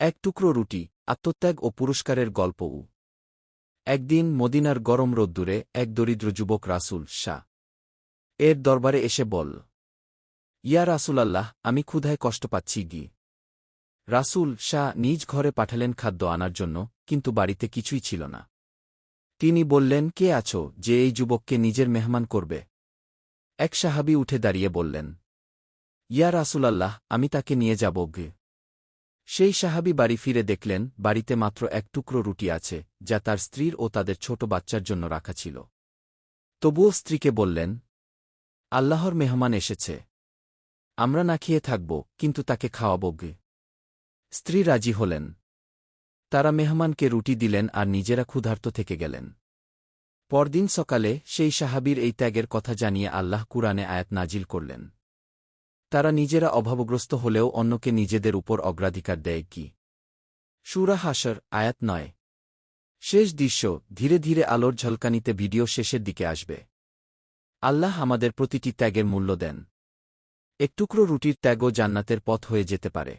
এক টুকরো রুটি, আত্মত্যাগ ও পুরস্কারের গল্পও। একদিন মদিনার গরম রোদ্দুরে এক দরিদ্র যুবক রাসূল শাহ এর দরবারে এসে বল ইয়া রাসূলাল্লাহ, আমি ক্ষুধায় কষ্ট পাচ্ছি গি। রাসূল শাহ নিজ ঘরে পাঠালেন খাদ্য আনার জন্য, কিন্তু বাড়িতে কিছুই ছিল না। তিনি বললেন, কে আছো যে এই যুবককে নিজের মেহমান করবে? এক সাহাবি উঠে দাঁড়িয়ে বললেন, ইয়া রাসূলাল্লাহ, আমি তাকে নিয়ে যাব গে। সেই সাহাবি বাড়ি ফিরে দেখলেন, বাড়িতে মাত্র এক টুকরো রুটি আছে, যা তার স্ত্রীর ও তাদের ছোট বাচ্চার জন্য রাখা ছিল। তবুও স্ত্রীকে বললেন, আল্লাহর মেহমান এসেছে। আমরা না খেয়ে থাকব, কিন্তু তাকে খাওয়াব গে। স্ত্রী রাজি হলেন। তারা মেহমানকে রুটি দিলেন আর নিজেরা ক্ষুধার্ত থেকে গেলেন। পরদিন সকালে সেই সাহাবীর এই ত্যাগের কথা জানিয়ে আল্লাহ কুরআনে আয়াত নাজিল করলেন। তারা নিজেরা অভাবগ্রস্ত হলেও অন্যকে নিজেদের উপর অগ্রাধিকার দেয় কি? সুরা হাসার আয়াত নয়। শেষ দৃশ্য, ধীরে ধীরে আলোর ঝলকানিতে ভিডিও শেষের দিকে আসবে। আল্লাহ আমাদের প্রতিটি ত্যাগের মূল্য দেন। এক টুকরো রুটির ত্যাগও জান্নাতের পথ হয়ে যেতে পারে।